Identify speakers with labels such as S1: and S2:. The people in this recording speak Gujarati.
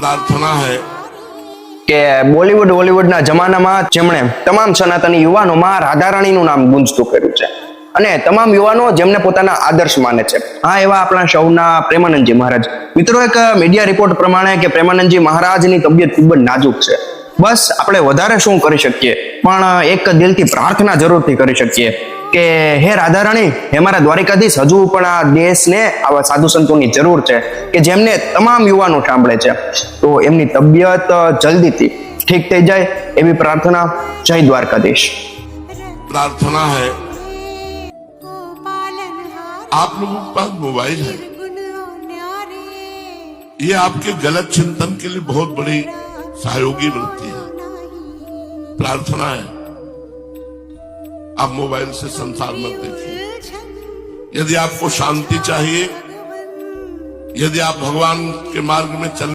S1: પ્રાર્થના હે.
S2: કે બોલીવુડ બોલિવૂડના જમાનામાં જેમણે તમામ સનાતની યુવાનોમાં રાધારાણીનું નામ ગુંજતું કર્યું છે. અને તમામ યુવાનો જેમને પોતાના આદર્શ માને છે. હા, એવા આપણા સૌના પ્રેમાનંદજી મહારાજ. મિત્રો, એક મીડિયા રિપોર્ટ પ્રમાણે કે પ્રેમાનંદજી મહારાજની તબિયત ખૂબ જ નાજુક છે. બસ આપણે વધારે શું કરી શકીએ પણ એક દિલથી પ્રાર્થના જરૂરથી કરી શકીએ કે હે રાધારાણી હે મારા દ્વારિકાધીશ હજુ પણ આ દેશને આવા સાધુ સંતોની જરૂર છે કે જેમને તમામ યુવાનો સાંભળે છે તો એમની તબિયત જલ્દીથી ઠીક થઈ જાય એવી પ્રાર્થના જય દ્વારકાધીશ
S1: प्रार्थना है आप लोगों के पास मोबाइल है ये आपके गलत चिंतन के लिए बहुत बड़ी सहयोगी बनती है। प्रार्थना है। आप मोबाइल से संसार मत देखिए। यदि आपको शांति चाहिए, यदि आप भगवान के मार्ग में चल